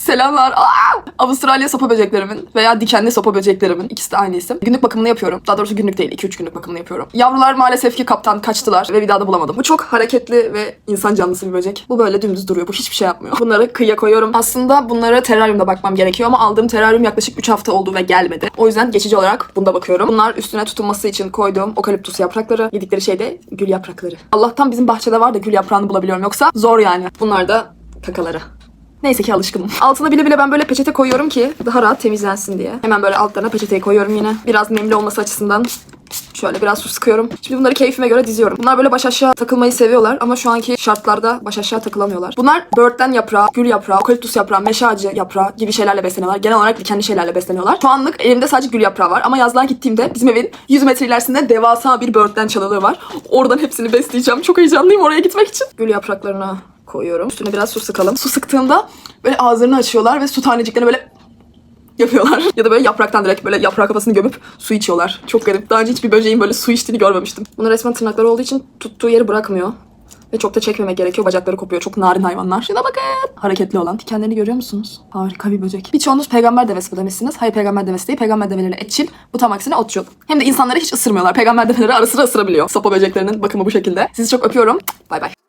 Selamlar. Aa! Avustralya sopa böceklerimin veya dikenli sopa böceklerimin ikisi de aynı isim. Günlük bakımını yapıyorum. Daha doğrusu günlük değil 2-3 günlük bakımını yapıyorum. Yavrular maalesef ki kaptan kaçtılar ve bir daha da bulamadım. Bu çok hareketli ve insan canlısı bir böcek. Bu böyle dümdüz duruyor. Bu hiçbir şey yapmıyor. Bunları kıyıya koyuyorum. Aslında bunları teraryumda bakmam gerekiyor ama aldığım teraryum yaklaşık 3 hafta oldu ve gelmedi. O yüzden geçici olarak bunda bakıyorum. Bunlar üstüne tutunması için koyduğum okaliptus yaprakları. Yedikleri şey de gül yaprakları. Allah'tan bizim bahçede var da gül yaprağını bulabiliyorum. Yoksa zor yani. Bunlar da kakaları. Neyse ki alışkınım. Altına bile bile ben böyle peçete koyuyorum ki daha rahat temizlensin diye. Hemen böyle altlarına peçeteyi koyuyorum yine. Biraz nemli olması açısından Şöyle biraz su sıkıyorum. Şimdi bunları keyfime göre diziyorum. Bunlar böyle baş aşağı takılmayı seviyorlar ama şu anki şartlarda baş aşağı takılamıyorlar. Bunlar böğürtlen yaprağı, gül yaprağı, okaliptus yaprağı, meşe ağacı yaprağı gibi şeylerle besleniyorlar. Genel olarak dikenli şeylerle besleniyorlar. Şu anlık elimde sadece gül yaprağı var ama yazlığa gittiğimde bizim evin 100 metre ilerisinde devasa bir böğürtlen çalılığı var. Oradan hepsini besleyeceğim. Çok heyecanlıyım oraya gitmek için. Gül yapraklarına koyuyorum. Üstüne biraz su sıkalım. Su sıktığımda böyle ağızlarını açıyorlar ve su taneciklerini böyle yapıyorlar. ya da böyle yapraktan direkt böyle yaprağı kafasını gömüp su içiyorlar. Çok garip. Daha önce hiçbir böceğin böyle su içtiğini görmemiştim. Bunun resmen tırnakları olduğu için tuttuğu yeri bırakmıyor. Ve çok da çekmemek gerekiyor. Bacakları kopuyor. Çok narin hayvanlar. Şuna bakın. Hareketli olan. Dikenlerini görüyor musunuz? Harika bir böcek. Birçoğunuz peygamber devesi bu demişsiniz. Hayır peygamber devesi değil. Peygamber develeri etçil. Bu tam aksine otçul. Hem de insanları hiç ısırmıyorlar. Peygamber develeri ara sıra ısırabiliyor. Sopa böceklerinin bakımı bu şekilde. Sizi çok öpüyorum. Bay bay.